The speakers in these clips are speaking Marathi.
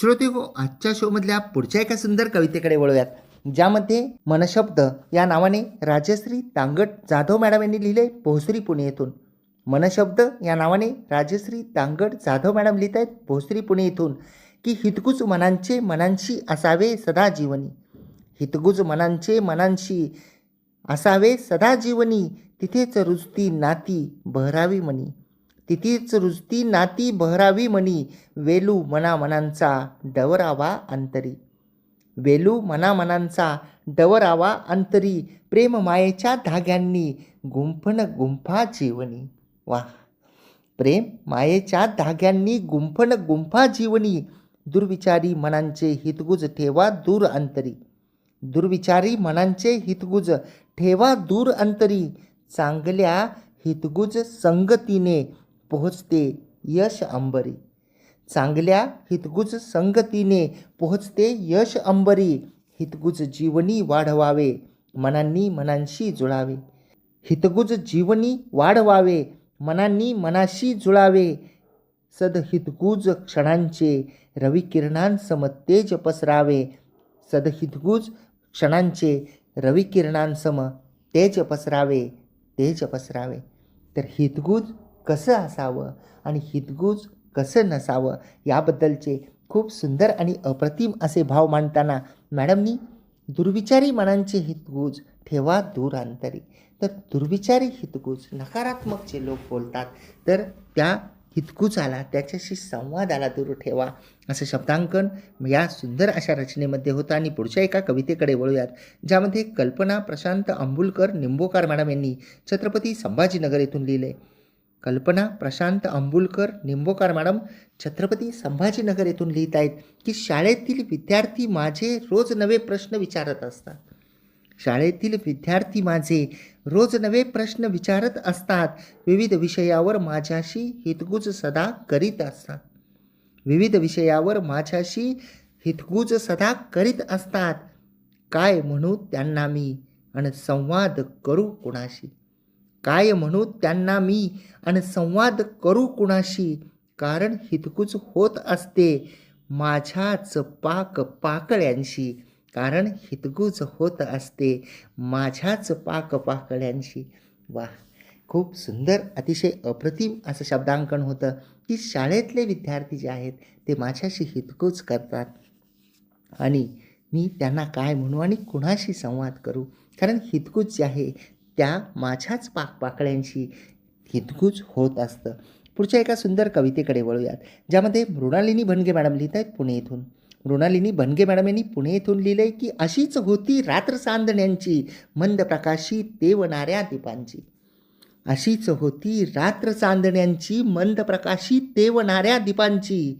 श्रोते हो आजच्या शोमधल्या पुढच्या एका सुंदर कवितेकडे वळूयात ज्यामध्ये मनशब्द या नावाने राजश्री तांगट जाधव मॅडम यांनी लिहिले भोसरी पुणे येथून. मनशब्द या नावाने राजश्री तांगट जाधव मॅडम लिहित आहेत भोसरी पुणे येथून की हितगुज मनांचे मनांशी असावे सदा जीवनी. हितगुज मनांचे मनांशी असावे सदा जीवनी तिथेच रुजती नाती बहरावी मनी. तिथीच रुजती नाती बहरावी म्हणी वेलू मना मनांचा डवरावा अंतरी. वेलू मना मनांचा डवरावा अंतरी प्रेम मायेच्या धाग्यांनी गुंफण गुंफा जीवनी. वा. प्रेम मायेच्या धाग्यांनी गुंफण गुंफा जीवनी दुर्विचारी मनांचे हितगुज ठेवा दूर अंतरी. दुर्विचारी मनांचे हितगुज ठेवा दूर अंतरी. चांगल्या हितगुज संगतीने पोहोचते यश अंबरी. चांगल्या हितगुज संगतीने पोहोचते यश अंबरी. हितगुज जीवनी वाढवावे मनांनी मनांशी जुळावे. हितगुज जीवनी वाढवावे मनांनी मनाशी जुळावे. सदहितगुज क्षणांचे रविकिरणांसम तेज पसरावे. सदहितगुज क्षणांचे रविकिरणांसम तेज पसरावे तेज पसरावे. तर हितगुज कसं असावं आणि हितगुज कसं नसावं याबद्दलचे खूप सुंदर आणि अप्रतिम असे भाव मांडताना मॅडमनी दुर्विचारी मनांचे हितगुज ठेवा दूर अंतरी तर दुर्विचारी हितगुज नकारात्मक जे लोक बोलतात तर त्या हितगुजाला त्याच्याशी संवादाला दूर ठेवा असं शब्दांकन या सुंदर अशा रचनेमध्ये होतं. आणि पुढच्या एका कवितेकडे वळूयात ज्यामध्ये कल्पना प्रशांत आंबुलकर निंबोकार मॅडम यांनी छत्रपती संभाजीनगर येथून लिहिले. कल्पना प्रशांत अंबुलकर निंबोकार मॅडम छत्रपती संभाजीनगर येथून लिहित आहेत की शाळेतील विद्यार्थी माझे रोज नवे प्रश्न विचारत असतात. शाळेतील विद्यार्थी माझे रोज नवे प्रश्न विचारत असतात. विविध विषयावर माझ्याशी हितगुज सदा करीत असतात. विविध विषयावर माझ्याशी हितगुज सदा करीत असतात. काय म्हणू त्यांना मी? आणि संवाद करू कुणाशी? काय म्हणू त्यांना मी आणि संवाद करू कुणाशी? कारण हितकूच होत असते माझ्याच पाक पाकळ्यांशी. कारण हितगुज होत असते माझ्याच पाक पाकळ्यांशी. वा खूप सुंदर अतिशय अप्रतिम असं शब्दांकन होतं की शाळेतले विद्यार्थी जे आहेत ते माझ्याशी हितगुज करतात. आणि मी त्यांना काय म्हणू आणि कुणाशी संवाद करू? कारण हितगुज जे आहे त्या माझ्याच पाकपाकळ्यांशी हितगुज होत असतं. पुढच्या एका सुंदर कवितेकडे वळूयात ज्यामध्ये मृणालिनी भनगे मॅडम लिहित आहेत पुणे येथून मृणालिनी भनगे मॅडम यांनी पुणे येथून लिहिलं आहे की अशीच होती रात्र चांदण्यांची मंद प्रकाशी तेवणाऱ्या दीपांची. अशीच होती रात्र चांदण्यांची मंद प्रकाशी तेवणाऱ्या दीपांची.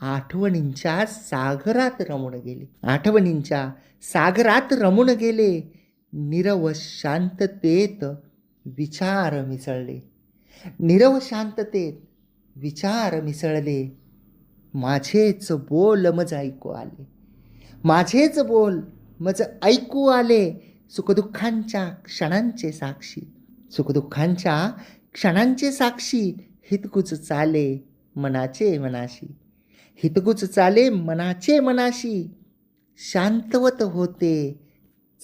आठवणींच्या सागरात रमून गेले. आठवणींच्या सागरात रमून गेले. निरव शांततेत विचार मिसळले. निरव शांततेत विचार मिसळले. माझेच बोल मज ऐकू आले. माझेच बोल मज ऐकू आले. सुखदुःखांच्या क्षणांचे साक्षी. सुखदुःखांच्या क्षणांचे साक्षी. हितगुच चाले मनाचे मनाशी. हितगुच चाले मनाचे मनाशी. शांतवत होते.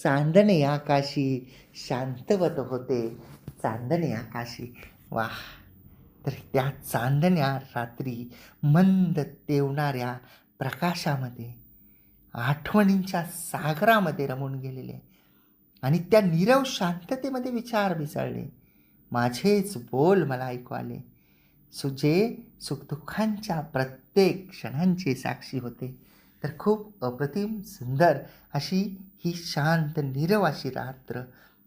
चांदणे आकाशी शांतवत होते. चांदणे आकाशी. वा तर त्या चांदण्या रात्री मंद तेवणाऱ्या प्रकाशामध्ये आठवणींच्या सागरामध्ये रमून गेलेले आणि त्या नीरव शांततेमध्ये विचार मिसळले. माझेच बोल मला ऐकू आले. सुजे सुखदुःखांच्या प्रत्येक क्षणांची साक्षी होते. तर खूप अप्रतिम सुंदर अशी ही शांत नीरव अशी रात्र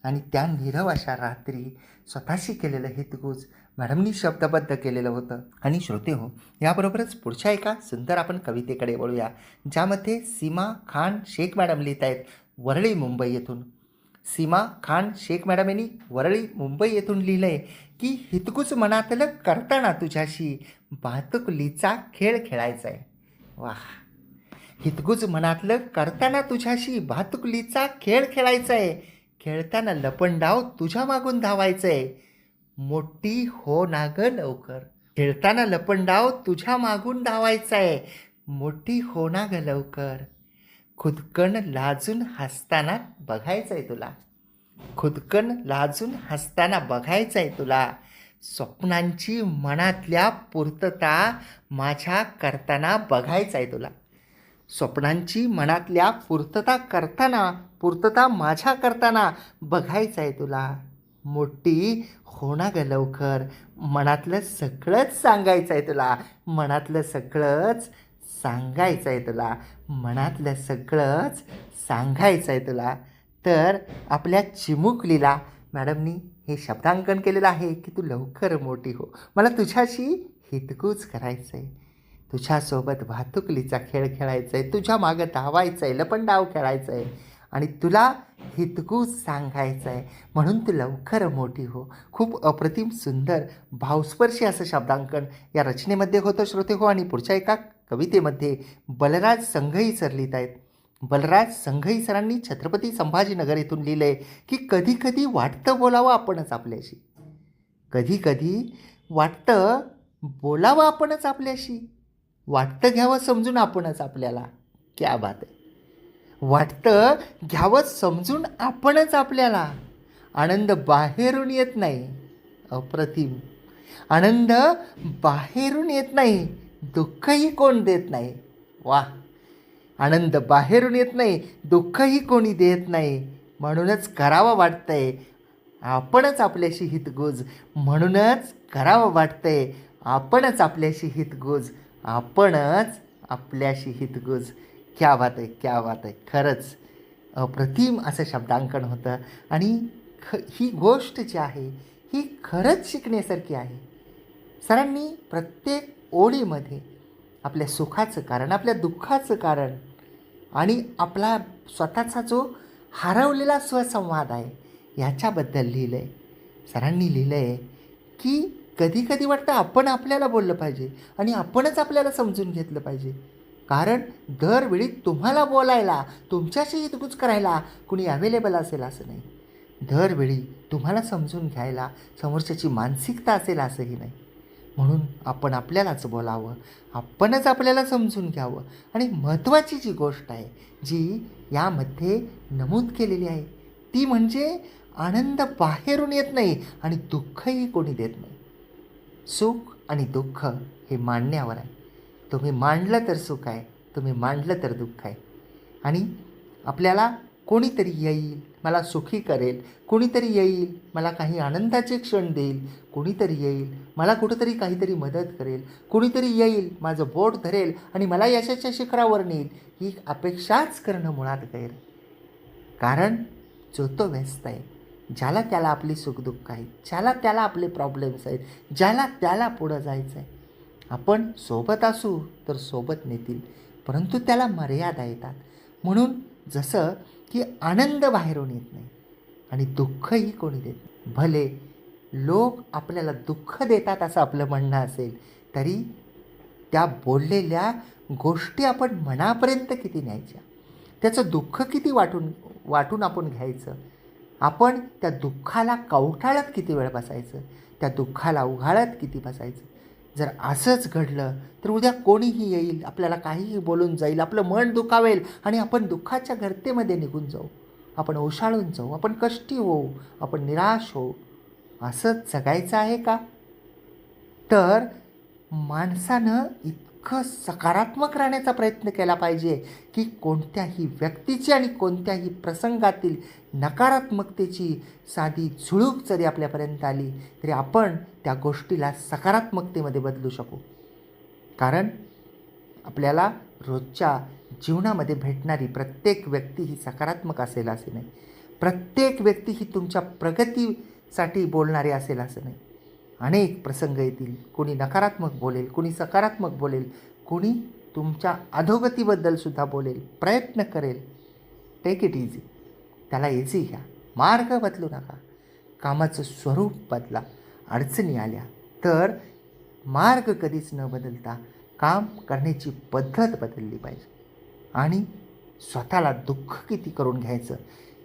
आणि त्या नीरव अशा रात्री स्वतःशी केलेलं हितगुज मॅडमनी शब्दबद्ध केलेलं होतं. आणि श्रोते हो याबरोबरच पुढच्या एका सुंदर आपण कवितेकडे वळूया ज्यामध्ये सीमा खान शेख मॅडम लिहित आहेत वरळी मुंबई येथून. सीमा खान शेख मॅडम यांनी वरळी मुंबई येथून लिहिलं आहे की हितगुज मनातलं करताना तुझ्याशी वाहतुकलीचा खेळ खेळायचा आहे वाह! हितगुज मनातलं करताना तुझ्याशी भातुकलीचा खेळ खेळायचा आहे खेळताना लपंडाव तुझ्या मागून धावायचं आहे मोठी हो ना ग लवकर. खेळताना लपंडाव तुझ्या मागून धावायचा आहे मोठी हो ना ग लवकर. खुदकण लाजून हसताना बघायचं आहे तुला. खुदकण लाजून हसताना बघायचं आहे तुला. स्वप्नांची मनातल्या पूर्तता माझ्या करताना बघायचं आहे तुला. स्वप्नांची मनातल्या पूर्तता करताना पूर्तता माझ्या करताना बघायचं आहे तुला. मोठी होणा ग लवकर. मनातलं सगळंच सांगायचं आहे तुला. मनातलं सगळंच सांगायचं आहे तुला. मनातलं सगळंच सांगायचं आहे तुला. तर आपल्या चिमुकलीला मॅडमनी हे शब्दांकन केलेलं आहे की तू लवकर मोठी हो. मला तुझ्याशी हितकूच करायचं आहे तुझ्यासोबत वाहतुकलीचा खेळ खेळायचा आहे तुझ्या मागं धावायचं आहे लपंडाव खेळायचं आहे आणि तुला हितगूज सांगायचं आहे म्हणून तू लवकर मोठी हो. खूप अप्रतिम सुंदर भावस्पर्शी असं शब्दांकन या रचनेमध्ये होतं. श्रोते हो आणि पुढच्या एका कवितेमध्ये बलराज संघही सर लिहित आहेत. बलराज संघई सरांनी छत्रपती संभाजीनगर येथून लिहिलं आहे की कधी कधी वाटतं बोलावं आपणच आपल्याशी. कधी कधी वाटतं बोलावं आपणच आपल्याशी. वाटतं घ्यावं समजून आपणच आपल्याला. क्या बात आहे. वाटतं घ्यावं समजून आपणच आपल्याला. आनंद बाहेरून येत नाही अप्रतिम. आनंद बाहेरून येत नाही दुःखही कोण देत नाही. वा आनंद बाहेरून येत नाही दुःखही कोणी देत नाही. म्हणूनच करावं वाटतंय. आपणच आपल्याशी हितगुज. म्हणूनच करावं वाटतंय. आपणच आपल्याशी हितगुज. आपणच आपल्याशी हितगुज. क्या बात आहे क्या बात आहे. खरंच अप्रतिम असं शब्दांकन होतं. आणि ख ही गोष्ट जी आहे ही खरंच शिकण्यासारखी आहे. सरांनी प्रत्येक ओळीमध्ये आपल्या सुखाचं कारण आपल्या दुःखाचं कारण आणि आपला स्वतःचा जो हरवलेला स्वसंवाद आहे ह्याच्याबद्दल लिहिलं आहे सरांनी लिहिलं आहे की कधी कधी वाटतं आपण आपल्याला बोललं पाहिजे आणि आपणच आपल्याला समजून घेतलं पाहिजे. कारण दरवेळी तुम्हाला बोलायला तुमच्याशी हितगुज करायला कुणी अवेलेबल असेल असं नाही. दरवेळी तुम्हाला समजून घ्यायला समोरच्याची मानसिकता असेल असंही नाही. म्हणून आपण आपल्यालाच बोलावं आपणच आपल्याला समजून घ्यावं आणि महत्त्वाची जी गोष्ट आहे जी यामध्ये नमूद केलेली आहे ती म्हणजे आनंद बाहेरून येत नाही आणि दुःखही कोणी देत नाही. सुख आणि दुःख हे मांडण्यावर आहे. तुम्ही मांडलं तर सुख आहे तुम्ही मांडलं तर दुःख आहे. आणि आपल्याला कोणीतरी येईल मला सुखी करेल कोणीतरी येईल मला काही आनंदाचे क्षण देईल कोणीतरी येईल मला कुठंतरी काहीतरी मदत करेल कोणीतरी येईल माझं बोट धरेल आणि मला यशाच्या शिखरावर नेईल ही अपेक्षाच करणं मुळात गैर कारण जो तो व्यस्त आहे ज्याला त्याला आपली सुखदुःख आहेत ज्याला त्याला आपले प्रॉब्लेम्स आहेत ज्याला त्याला पुढं जायचं आहे. आपण सोबत असू तर सोबत नेतील परंतु त्याला मर्यादा येतात. म्हणून जसं की आनंद बाहेरून येत नाही आणि दुःखही कोणी देत नाही. भले लोक आपल्याला दुःख देतात असं आपलं म्हणणं असेल तरी त्या बोललेल्या गोष्टी आपण मनापर्यंत किती न्यायच्या? त्याचं दुःख किती वाटून वाटून आपण घ्यायचं? आपण त्या दुःखाला कवठाळत किती वेळ बसायचं? त्या दुःखाला उघाळत किती बसायचं? जर असंच घडलं तर उद्या कोणीही येईल आपल्याला काहीही बोलून जाईल आपलं मन दुखावेल आणि आपण दुःखाच्या गर्तेमध्ये निघून जाऊ. आपण ओशाळून जाऊ आपण कष्टी होऊ आपण निराश होऊ. असंच जगायचं आहे का? तर माणसानं इत इतकं सकारात्मक राहण्याचा प्रयत्न केला पाहिजे की कोणत्याही व्यक्तीची आणि कोणत्याही प्रसंगातील नकारात्मकतेची साधी झुळूक जरी आपल्यापर्यंत आली तरी आपण त्या गोष्टीला सकारात्मकतेमध्ये बदलू शकू. कारण आपल्याला रोजच्या जीवनामध्ये भेटणारी प्रत्येक व्यक्ती ही सकारात्मक असेल असे नाही. प्रत्येक व्यक्ती ही तुमच्या प्रगतीसाठी बोलणारी असेल असं नाही. अनेक प्रसंग येतील. कोणी नकारात्मक बोलेल कोणी सकारात्मक बोलेल कोणी तुमच्या अधोगतीबद्दल सुद्धा बोलेल प्रयत्न करेल. टेक इट इझी त्याला इझी घ्या. मार्ग बदलू नका. कामाचं स्वरूप बदला. अडचणी आल्या तर मार्ग कधीच न बदलता काम करण्याची पद्धत बदलली पाहिजे. आणि स्वतःला दुःख किती करून घ्यायचं?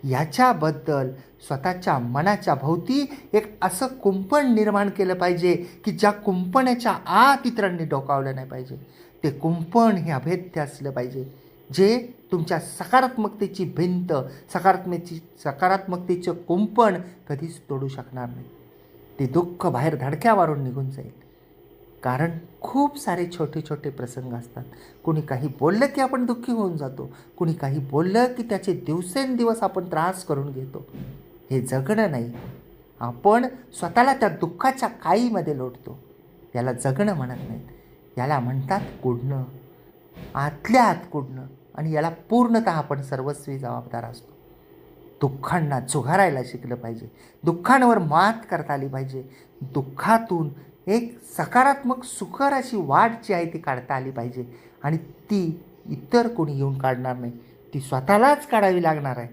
ह्याच्याबद्दल स्वतःच्या मनाच्या भोवती एक असं कुंपण निर्माण केलं पाहिजे की ज्या कुंपणाच्या आत इतरांनी डोकावलं नाही पाहिजे. ते कुंपण हे अभेद्य असलं पाहिजे. जे तुमच्या सकारात्मकतेची भिंत सकारात्मकची सकारात्मकतेचं कुंपण कधीच तोडू शकणार नाही. ते दुःख बाहेर धडक्या वारून निघून जाईल. कारण खूप सारे छोटे छोटे प्रसंग असतात. कुणी काही बोललं की आपण दुःखी होऊन जातो. कुणी काही बोललं की त्याचे दिवसेंदिवस आपण त्रास करून घेतो. हे जगणं नाही. आपण स्वतःला त्या दुःखाच्या काळीमध्ये लोटतो. याला जगणं म्हणत नाहीत. याला म्हणतात कुडणं. आतल्या आत कुडणं. आणि याला पूर्णतः आपण सर्वस्वी जबाबदार असतो. दुःखांना झुगारायला शिकलं पाहिजे. दुःखांवर मात करता आली पाहिजे. दुःखातून एक सकारात्मक सुखर अशी वाट जी आहे ती काढता आली पाहिजे. आणि ती इतर कोणी येऊन काढणार नाही. ती स्वतःलाच काढावी लागणार आहे.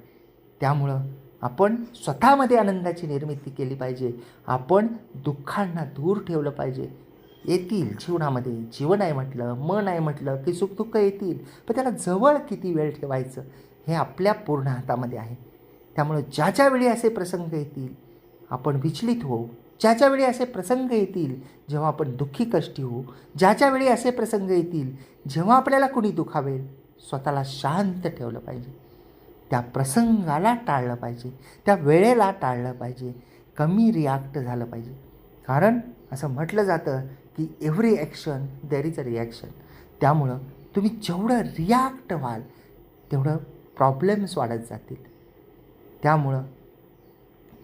त्यामुळं आपण स्वतःमध्ये आनंदाची निर्मिती केली पाहिजे. आपण दुःखांना दूर ठेवलं पाहिजे. येतील जीवनामध्ये जीवन आहे म्हटलं मन आहे म्हटलं की सुखदुःख येतील पण त्याला जवळ किती वेळ ठेवायचं हे आपल्या पूर्ण हातामध्ये आहे. त्यामुळं ज्या ज्या वेळी असे प्रसंग येतील आपण विचलित होऊ ज्याच्यावेळी वेळी असे प्रसंग येतील जेव्हा आपण दुःखी कष्टी होऊ ज्याच्या वेळी असे प्रसंग येतील जेव्हा आपल्याला कुणी दुखावेल स्वतःला शांत ठेवलं पाहिजे. त्या प्रसंगाला टाळलं पाहिजे त्या वेळेला टाळलं पाहिजे कमी रिॲक्ट झालं पाहिजे. कारण असं म्हटलं जातं की every action there is a reaction त्यामुळं तुम्ही जेवढं रिॲक्ट व्हाल तेवढं प्रॉब्लेम्स वाढत जातील. त्यामुळं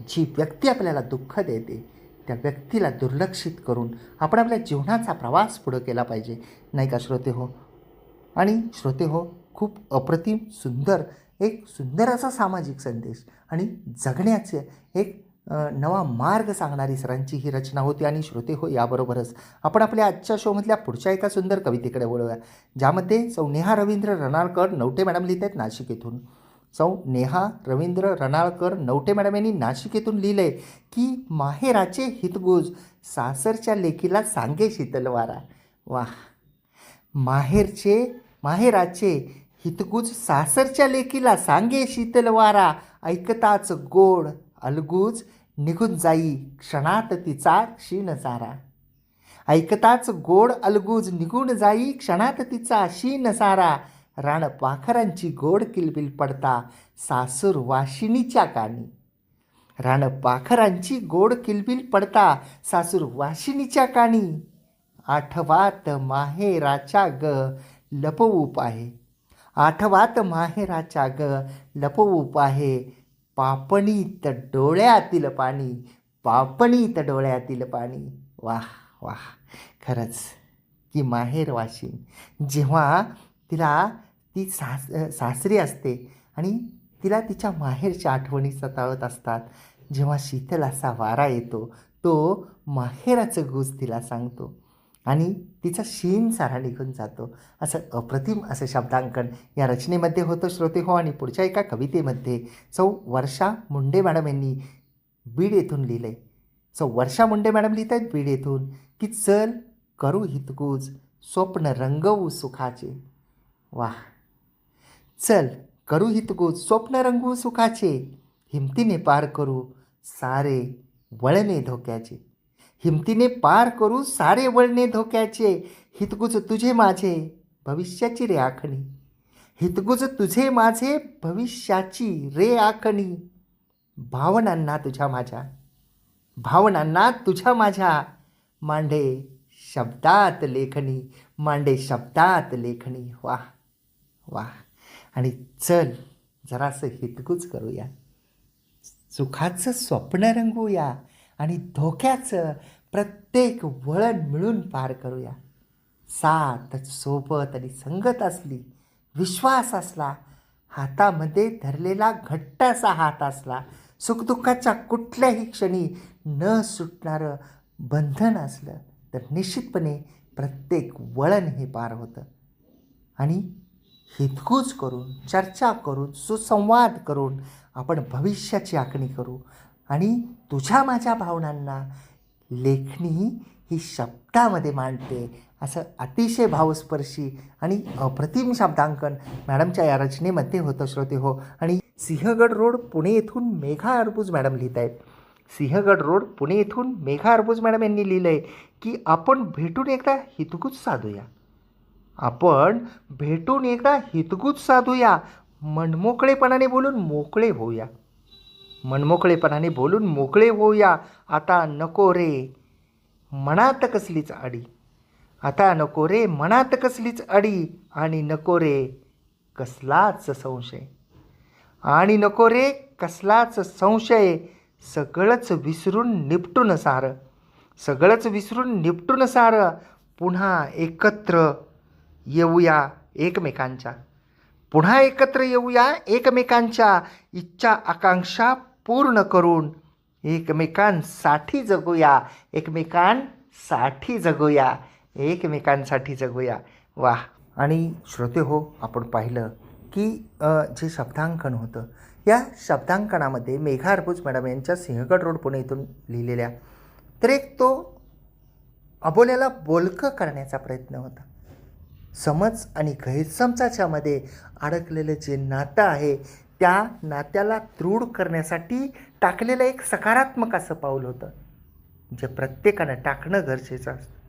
जी व्यक्ती आपल्याला दुःख देते त्या व्यक्तीला दुर्लक्षित करून आपण आपल्या जीवनाचा प्रवास पुढं केला पाहिजे. नाही का श्रोते हो? आणि श्रोते हो खूप अप्रतिम सुंदर एक सुंदर असा सामाजिक संदेश आणि जगण्याचे एक नवा मार्ग सांगणारी सरांची ही रचना होती आणि श्रोते हो याबरोबरच आपण आपल्या आजच्या शोमधल्या पुढच्या एका सुंदर कवितेकडे वळूया ज्यामध्ये सौ नेहा रवींद्र रणारकर नवटे मॅडम लिहित आहेत नाशिक येथून. सौ नेहा रवींद्र रणाळकर नवटे मॅडम यांनी नाशिक येथून लिहिलं आहे की माहेराचे हितगुज सासरच्या लेकीला सांगे शीतलवारा. वा माहेरचे माहेराचे हितगुज सासरच्या लेकीला सांगे शीतलवारा. ऐकताच गोड अलगूज निघून जाई क्षणात तिचा क्षीण सारा ऐकताच गोड अलगूज निघून जाई क्षणात तिचा शीन सारा राण पाखरांची गोड किलबिल पडता सासूर वाशिणीच्या कानी. राण पाखरांची गोड किलबिल पडता सासूर वाशिणीच्या कानी. आठवात माहेराच्या ग लपवू पाहे आठवात माहेराच्या ग लपवू पाहे पापणीत डोळ्यातील पाणी पापणीत डोळ्यातील पाणी. वाह वाह. खरंच की माहेर वाशिन. जेव्हा तिला ती सास सासरी असते आणि तिला तिच्या माहेरच्या आठवणी सतावत असतात. जेव्हा शीतल असा वारा येतो तो माहेराचं गुज तिला सांगतो आणि तिचा शीन सारा निघून जातो. असं अप्रतिम असं शब्दांकन या रचनेमध्ये होतं. श्रोते हो आणि पुढच्या एका कवितेमध्ये सौ वर्षा मुंडे मॅडम यांनी बीड येथून लिहिलं आहे सौ वर्षा मुंडे मॅडम लिहित आहेत बीड येथून की चल करू हितगुज स्वप्न रंगवू सुखाचे. वा. चल करू हितगुज स्वप्न रंगवू सुखाचे. हिमतीने पार करू सारे वळणे धोक्याचे. हिमतीने पार करू सारे वळणे धोक्याचे. हितगुज तुझे माझे भविष्याची रे आखणी. हितगुज तुझे माझे भविष्याची रे आखणी. भावनांना तुझ्या माझ्या. भावनांना तुझ्या माझ्या. मांडे शब्दात लेखणी मांडे शब्दात लेखणी. वा. वा. आणि चल जरासं हितगुज करूया. सुखाचं स्वप्न रंगवूया आणि धोक्याचं प्रत्येक वळण मिळून पार करूया. साथ सोबत आणि संगत असली विश्वास असला हातामध्ये धरलेला घट्ट असा हात असला सुखदुःखाच्या कुठल्याही क्षणी न सुटणारं बंधन असलं तर निश्चितपणे प्रत्येक वळण हे पार होतं. आणि हितगुज करून चर्चा करून सुसंवाद करून आपण भविष्याची आखणी करू. आणि तुझ्या माझ्या भावनांना लेखणी ही शब्दामध्ये मांडते. असं अतिशय भावस्पर्शी आणि अप्रतिम शब्दांकन मॅडमच्या या रचनेमध्ये होतं श्रोते हो. आणि सिंहगड रोड पुणे येथून मेघा अर्बुज मॅडम लिहित आहेत. सिंहगड रोड पुणे येथून मेघा अर्बुज मॅडम यांनी लिहिलं आहे की आपण भेटून एकदा हितगुज साधूया. आपण भेटून एकदा हितगुज साधूया मनमोकळेपणाने बोलून मोकळे होऊया. मनमोकळेपणाने बोलून मोकळे होऊया. आता नको रे मनात कसलीच अडी. आता नको रे मनात कसलीच अडी. आणि नको रे कसलाच संशय. आणि नको रे कसलाच संशय. सगळंच विसरून निपटून सारं. सगळंच विसरून निपटून सारं. पुन्हा एकत्र. येऊया एकमेकांच्या. पुन्हा एकत्र येऊया एकमेकांच्या इच्छा आकांक्षा पूर्ण करून एकमेकांसाठी जगूया. एकमेकांसाठी जगूया. एकमेकांसाठी जगूया. वा. आणि श्रोते हो आपण पाहिलं की जे शब्दांकन होतं या शब्दांकनामध्ये मेघा अर्बुज मॅडम यांच्या सिंहगड रोड पुणे इथून लिहिलेल्या तर एक तो अबोल्याला बोलकं करण्याचा प्रयत्न होता. समज आणि गैरसमजाच्यामध्ये अडकलेलं जे नातं आहे त्या नात्याला दृढ करण्यासाठी टाकलेलं एक सकारात्मक असं पाऊल होतं. जे प्रत्येकानं टाकणं गरजेचं असतं.